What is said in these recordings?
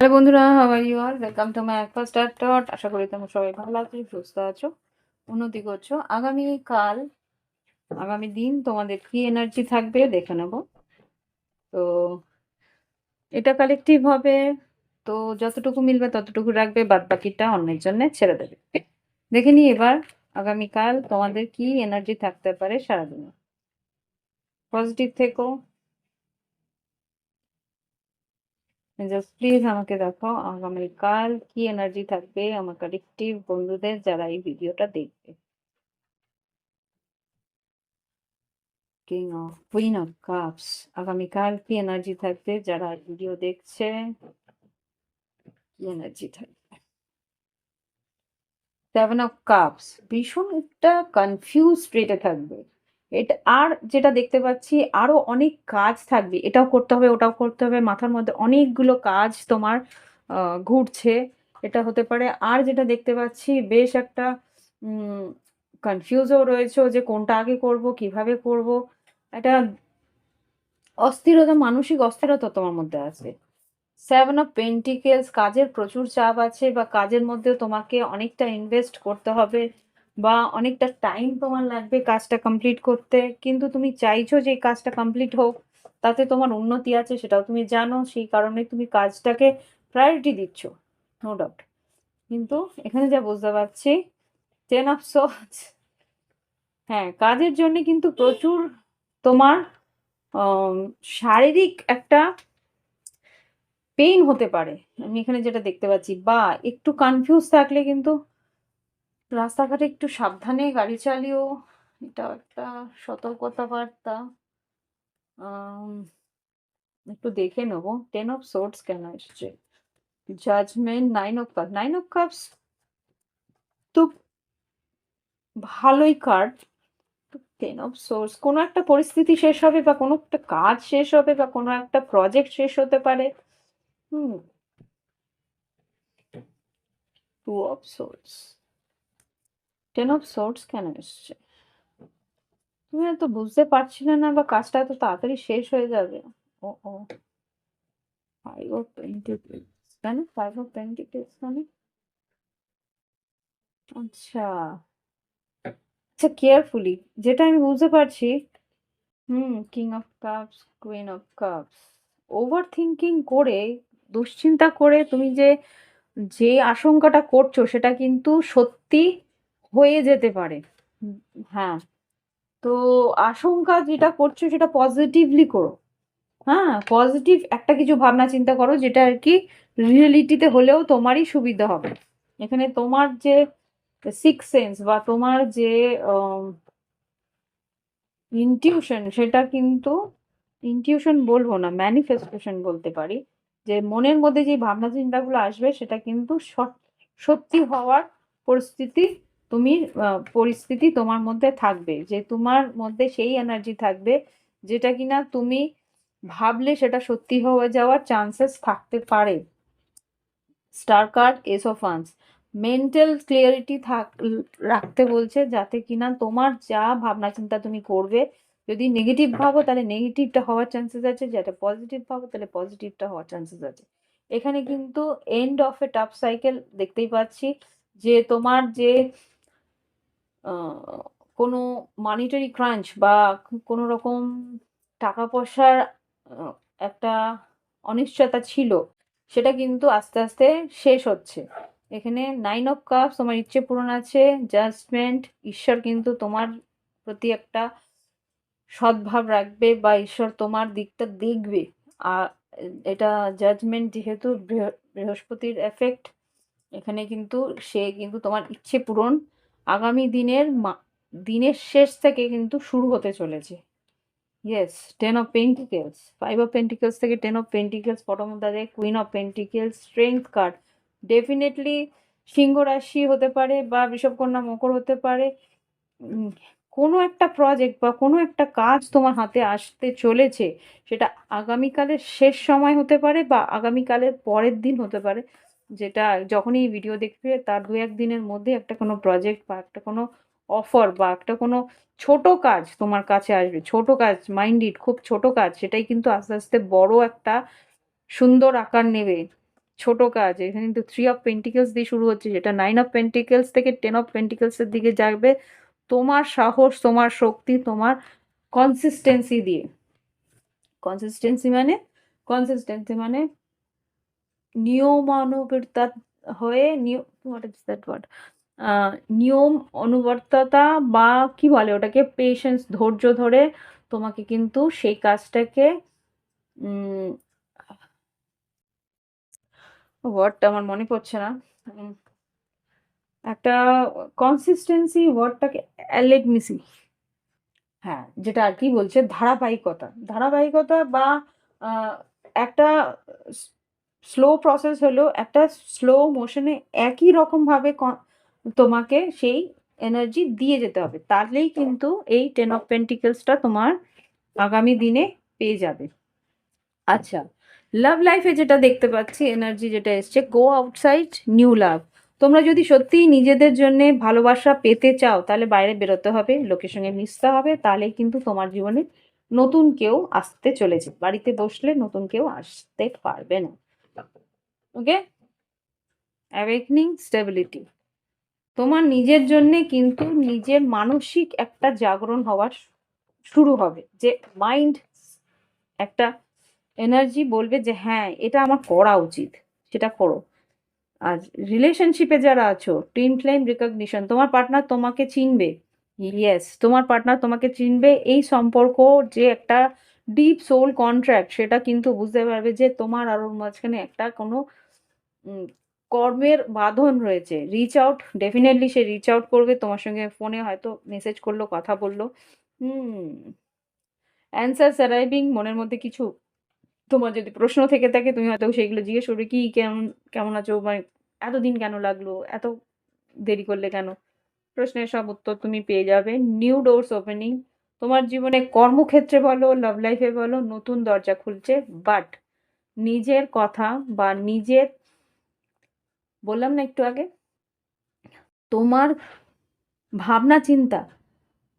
Hello বন্ধুরা how are you R welcome to my first dot আশা করি তোমরা সবাই ভালো আছো, সুস্থ আছো, উন্নতি করছ। আগামী কাল, আগামী দিন তোমাদের কি এনার্জি থাকবে দেখে নেব। তো এটা কালেকটিভ হবে, তো যতটুকু মিলবে ততটুকু রাখবে বাদ বাকিটা অন্যের জন্য ছেড়ে দেবে। দেখে নিই এবার আগামীকাল তোমাদের কি এনার্জি থাকতে পারে সারাদিনে। পজিটিভ থেকো জাস্ট প্লিজ আমাকে দেখাও আগামীকাল কি এনার্জি থাকবে? আমার কালেকটিভ বন্ধুদের যারা এই ভিডিওটা দেখবে। King of queen of cups আগামীকাল কি এনার্জি থাকবে? যারা ভিডিও দেখছে, কি এনার্জি থাকবে? সেভেন অফ কাপস ভীষণ একটা কনফিউজ স্টেটে থাকবে। এটা আর যেটা দেখতে পাচ্ছি, আরও অনেক কাজ থাকবে। এটাও করতে হবে, ওটাও করতে হবে। মাথার মধ্যে অনেকগুলো কাজ তোমার ঘুরছে। এটা হতে পারে। আর যেটা দেখতে পাচ্ছি, বেশ একটা কনফিউজও রয়েছে যে কোনটা আগে করব, কীভাবে করব। এটা অস্থিরতা, মানসিক অস্থিরতা তোমার মধ্যে আছে। সেভেন অফ পেন্টিকেলস কাজের প্রচুর চাপ আছে বা কাজের মধ্যে তোমাকে অনেকটা ইনভেস্ট করতে হবে। বা অনেকটা টাইম তোমার লাগবে কাজটা কমপ্লিট করতে। কিন্তু তুমি চাইছো যে কাজটা কমপ্লিট হোক, তাতে তোমার উন্নতি আছে সেটাও তুমি জানো, সেই কারণে তুমি কাজটাকে প্রায়োরিটি দিচ্ছ নো ডাউট কিন্তু এখানে যা বুঝতে পারছি টেন অফ সোর্স হ্যাঁ কাজের জন্য কিন্তু প্রচুর তোমার শারীরিক একটা পেইন হতে পারে। আমি এখানে যেটা দেখতে পাচ্ছি, বা একটু কনফিউজ থাকলে কিন্তু রাস্তাঘাটে একটু সাবধানে গাড়ি চালিও। এটা একটা সতর্কতা বার্তা একটু দেখে নেব। টেন অফ সোর্টস কেন এসছে? Judgement nine of cup nine of cups তো ভালোই কার্ড টেন অফ সোর্স কোনো একটা পরিস্থিতি শেষ হবে বা কোনো একটা কাজ শেষ হবে বা কোনো একটা প্রজেক্ট শেষ হতে পারে। হুম। Two of swords ten of swords কেন এসছে? তুমি এত বুঝতে পারছিলে না বা কাজটা এত তাড়াতাড়ি শেষ হয়ে যাবে। ও ও। ফাইভ অফ পেন্টিকেলস কেন ফাইভ অফ পেন্টিকেলস মানে? আচ্ছা। আচ্ছা কেয়ারফুলি যেটা আমি বুঝতে পারছি, হুম king of cups queen of cups over thinking করে, দুশ্চিন্তা করে তুমি যে যে আশঙ্কাটা করছ, সেটা কিন্তু সত্যি হয়ে যেতে পারে। হ্যাঁ। তো আশঙ্কা যেটা করছ সেটা পজিটিভলি করো। হ্যাঁ পজিটিভ একটা কিছু ভাবনা চিন্তা করো যেটা আর কি রিয়েলিটিতে হলেও তোমারই সুবিধা হবে। এখানে তোমার যে সিক্স সেন্স বা তোমার যে ইনটিউশন সেটা কিন্তু ইনটিউশন বলব না ম্যানিফেস্টেশন বলতে পারি। যে মনের মধ্যে যে ভাবনা চিন্তাগুলো আসবে সেটা কিন্তু সত্যি হওয়ার পরিস্থিতি তুমি পরিস্থিতি তোমার মধ্যে থাকবে, যে তোমার মধ্যে সেই এনার্জি থাকবে, যেটা কিনা তুমি ভাবলে সেটা সত্যি হয়ে যাওয়ার চান্সেস থাকতে পারে। Star card ace of wands mental clarity থাক, রাখতে বলছে যাতে কিনা তোমার যা ভাবনা চিন্তা তুমি করবে, যদি নেগেটিভ ভাবো তাহলে নেগেটিভটা হওয়ার চান্সেস আছে, যেটা পজিটিভ ভাবো তাহলে পজিটিভটা হওয়ার চান্সেস আছে। এখানে কিন্তু end of a tough cycle দেখতেই পাচ্ছি, যে তোমার যে কোনো মানিটারি ক্রাঞ্চ বা কোনো রকম টাকা পয়সার একটা অনিশ্চয়তা ছিল, সেটা কিন্তু আস্তে আস্তে শেষ হচ্ছে। এখানে নাইন অফ কাপস তোমার ইচ্ছে পূরণ আছে জাজমেন্ট ঈশ্বর কিন্তু তোমার প্রতি একটা সদ্ভাব রাখবে বা ঈশ্বর তোমার দিকটা দেখবে। আর এটা জাজমেন্ট যেহেতু বৃহস্পতির এফেক্ট এখানে কিন্তু সে কিন্তু তোমার ইচ্ছে পূরণ আগামী দিনের দিনের শেষ থেকে কিন্তু শুরু হতে চলেছে। Yes ten of pentacles five of pentacles থেকে ten of pentacles bottom of queen of pentacles strength card definitely সিংহ রাশি হতে পারে বা বিষবকন্যা মকর হতে পারে। কোনো একটা প্রজেক্ট বা কোনো একটা কাজ তোমার হাতে আসতে চলেছে, সেটা আগামীকালের শেষ সময় হতে পারে বা আগামীকালের পরের দিন হতে পারে। যেটা যখনই ভিডিও দেখবে, তার দু এক দিনের মধ্যে একটা কোনো প্রজেক্ট বা একটা কোনো অফার বা একটা কোনো ছোট কাজ তোমার কাছে আসবে, ছোট কাজ মাইন্ডেড খুব ছোট কাজ, সেটাই কিন্তু আস্তে আস্তে বড় একটা সুন্দর আকার নেবে। ছোট কাজ, এখানে কিন্তু থ্রি অফ পেন্টিকেলস দিয়ে শুরু হচ্ছে, যেটা নাইন অফ পেন্টিকেলস থেকে টেন অফ পেন্টিকেলসের দিকে যাবে, তোমার সাহস, তোমার শক্তি, তোমার কনসিস্টেন্সি দিয়ে। কনসিস্টেন্সি মানে? কনসিস্টেন্সি মানে নিয়মানুবর্তা হয়ে নিয়ম হোয়াট ইজ দ্যাট ওয়ার্ড নিয়ম অনুবর্ততা বা কি বলে ওটাকে? পেশেন্স ধৈর্য ধরে তোমাকে কিন্তু সেই কাজটাকে ওয়ার্ডটা আমার মনে পড়ছে না। একটা কনসিস্টেন্সি ওয়ার্ডটাকে লেট হ্যাঁ যেটা আর কি বলছে? ধারাবাহিকতা। ধারাবাহিকতা বা একটা স্লো প্রসেস হলো একটা স্লো মোশনে একই রকমভাবে তোমাকে সেই এনার্জি দিয়ে যেতে হবে। তাহলেই কিন্তু এই টেন অফ পেন্টিকেলসটা তোমার আগামী দিনে পেয়ে যাবে। আচ্ছা লাভ লাইফে যেটা দেখতে পাচ্ছি এনার্জি যেটা এসছে গো আউটসাইড নিউ লাভ তোমরা যদি সত্যিই নিজেদের জন্য ভালোবাসা পেতে চাও, তাহলে বাইরে বেরোতে হবে, লোকের সঙ্গে মিশতে হবে, তাহলেই কিন্তু তোমার জীবনে নতুন কেউ আসতে চলেছে। বাড়িতে বসলে নতুন কেউ আসতে পারবে না। ওকে? অ্যাওয়েকনিং স্টেবিলিটি তোমার নিজের জন্যে কিন্তু নিজের মানসিক একটা জাগরণ হওয়ার শুরু হবে। যে মাইন্ড একটা এনার্জি বলবে যে হ্যাঁ এটা আমার করা উচিত, সেটা করো। আর রিলেশনশিপে যারা আছো টুইন ফ্লেম রিকগনিশন তোমার পার্টনার তোমাকে চিনবে। ইয়েস তোমার পার্টনার তোমাকে চিনবে। এই সম্পর্ক যে একটা ডিপ সোল কন্ট্রাক্ট সেটা কিন্তু বুঝতে পারবে যে তোমার আর ওর মাঝখানে একটা কোনো কর্মের বাঁধন রয়েছে। রিচ আউট ডেফিনেটলি সে রিচ আউট করবে। তোমার সঙ্গে ফোনে হয়তো মেসেজ করল, কথা বলল। অ্যান্সার অ্যারাইভিং মনের মধ্যে কিছু তোমার যদি প্রশ্ন থেকে থাকে, তুমি হয়তো সেইগুলো জিজ্ঞেস করবে, কি, কেমন কেমন আছো? মানে এতদিন কেন লাগল? এত দেরি করলে কেন? প্রশ্নের সব উত্তর তুমি পেয়ে যাবে। নিউ ডোরস ওপেনিং তোমার জীবনে কর্মক্ষেত্রে বলো লাভ লাইফে বলো, নতুন দরজা খুলছে বাট নিজের কথা বা নিজের বললাম না একটু আগে, তোমার ভাবনা চিন্তা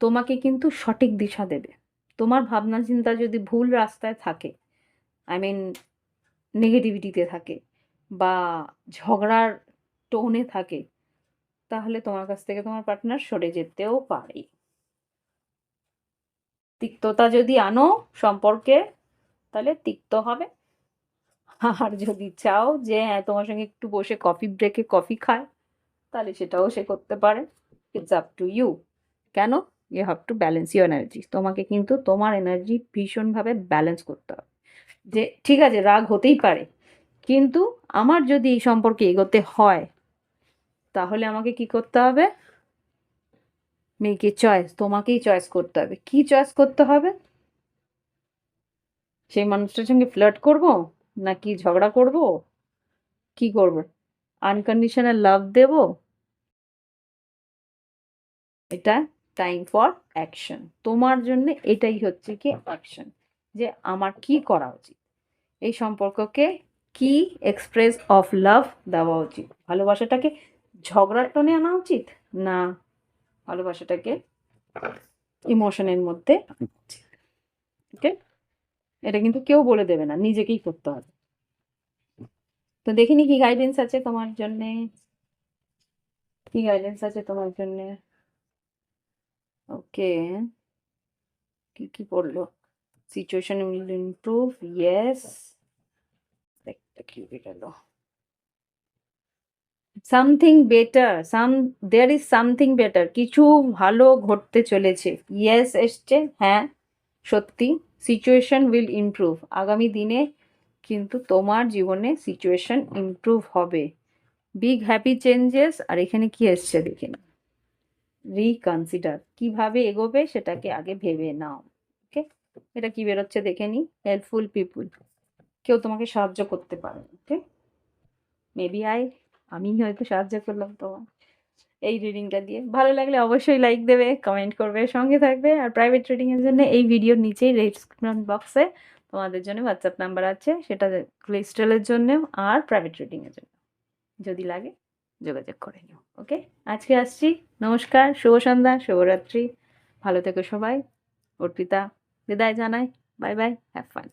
তোমাকে কিন্তু সঠিক দিশা দেবে। তোমার ভাবনা চিন্তা যদি ভুল রাস্তায় থাকে আই মিন নেগেটিভিটিতে থাকে বা ঝগড়ার টোনে থাকে, তাহলে তোমার কাছ থেকে তোমার পার্টনার সরে যেতেও পারে। তিক্ততা যদি আনো সম্পর্কে, তাহলে তিক্ত হবে। আর যদি চাও যে হ্যাঁ তোমার সঙ্গে একটু বসে কফি ব্রেকে কফি খায় তাহলে সেটাও সে করতে পারে। ইটস আপ টু ইউ কেন? You have to balance your energy তোমাকে কিন্তু তোমার এনার্জি ভীষণভাবে ব্যালেন্স করতে হবে। যে, ঠিক আছে, রাগ হতেই পারে, কিন্তু আমার যদি এই সম্পর্কে এগোতে হয়, তাহলে আমাকে কি করতে হবে? মেয়েকে চয়েস তোমাকেই চয়েস করতে হবে। কি চয়েস করতে হবে? সেই মানুষটার সঙ্গে ফ্লার্ট করব? নাকি ঝগড়া করব? কি করব? আনকন্ডিশনাল লাভ দেব? এটা টাইম ফর অ্যাকশন তোমার জন্য এটাই হচ্ছে কি অ্যাকশন যে আমার কি করা উচিত? এই সম্পর্ককে কি এক্সপ্রেস অফ লাভ দেওয়া উচিত? ভালোবাসাটাকে ঝগড়ার টোনে আনা উচিত? না। ভালোবাসাটাকে ইমোশনের মধ্যে ওকে এটা কিন্তু কেউ বলে দেবে না, নিজেকেই করতে হবে। তো দেখিনি কি গাইডেন্স আছে তোমার জন্যে। কি গাইডেন্স আছে তোমার জন্যে। ওকে কি কি পড়ল situation will improve yes something better some there is something better কিছু ভালো ঘটতে চলেছে। ইয়েস এসছে হ্যাঁ সত্যি। সিচুয়েশন উইল ইমপ্রুভ আগামী দিনে কিন্তু তোমার জীবনে সিচুয়েশন ইমপ্রুভ হবে। বিগ হ্যাপি চেঞ্জেস আর এখানে কি এসছে দেখে না রিকনসিডার কীভাবে এগোবে সেটাকে আগে ভেবে নাও। ওকে এটা কি বেরোচ্ছে দেখে নি। হেল্পফুল পিপুল কেউ তোমাকে সাহায্য করতে পারে। ওকে মেবি আই আমি হয়তো সাহায্য করলাম তোমার এই রিডিংটা দিয়ে। ভালো লাগলে অবশ্যই লাইক দেবে কমেন্ট করবে, সঙ্গে থাকবে। আর প্রাইভেট রিডিংয়ের জন্য এই ভিডিওর নিচেই রেসপন্স বক্সে তোমাদের জন্য হোয়াটসঅ্যাপ নাম্বার আছে। সেটা ক্রিস্টালের জন্য আর প্রাইভেট রিডিংয়ের জন্য। যদি লাগে, যোগাযোগ করে নিও ওকে আজকে আসছি। নমস্কার, শুভ সন্ধ্যা, শুভরাত্রি। ভালো থেকো সবাই। অর্পিতা বিদায় জানাই। Bye bye have fun